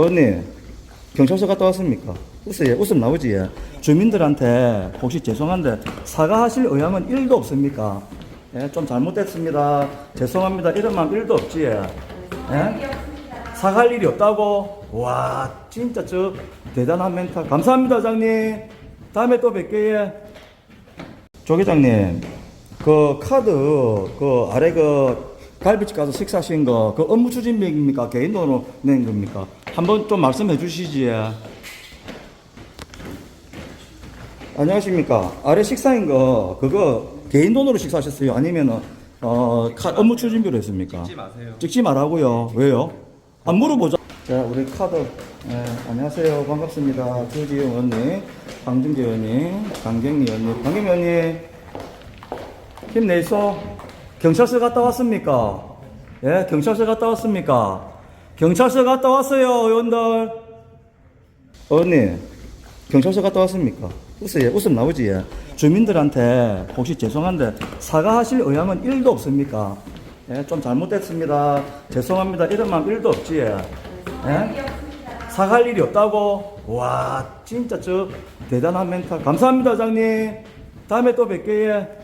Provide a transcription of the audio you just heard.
언니, 경찰서 갔다 왔습니까? 웃어요. 웃음 나오지? 예. 주민들한테 혹시 죄송한데 사과하실 의향은 1도 없습니까? 예, 좀 잘못됐습니다. 죄송합니다. 이런 마음 1도 없지? 예? 예? 사과할 일이 없다고? 와, 진짜 저 대단한 멘탈. 감사합니다, 장님. 다음에 또 뵐게요. 조 계장님, 그 카드 그 아래 그 갈비집 가서 식사하신 거 그 업무 추진비입니까? 개인 돈으로 낸 겁니까? 한번 좀 말씀해 주시지. 안녕하십니까? 아래 식사인 거 그거 개인 돈으로 식사하셨어요? 아니면은 어 카, 업무 추진비로 했습니까? 찍지 마세요. 찍지 말라고요. 왜요? 안 물어보자. 자, 우리 카드. 예, 안녕하세요. 반갑습니다. 주지영 언니, 강준기 언니, 강경리 언니, 강경리 언니. 힘내소. 경찰서 갔다 왔습니까? 예, 경찰서 갔다 왔습니까? 경찰서 갔다 왔어요, 의원들. 언니, 경찰서 갔다 왔습니까? 웃어요. 웃음 나오지? 예. 주민들한테 혹시 죄송한데 사과하실 의향은 1도 없습니까? 예, 좀 잘못됐습니다. 죄송합니다. 이런 마음 1도 없지? 예? 예? 사과할 일이 없다고? 와, 진짜 저 대단한 멘탈. 감사합니다, 장님. 다음에 또 뵐게요.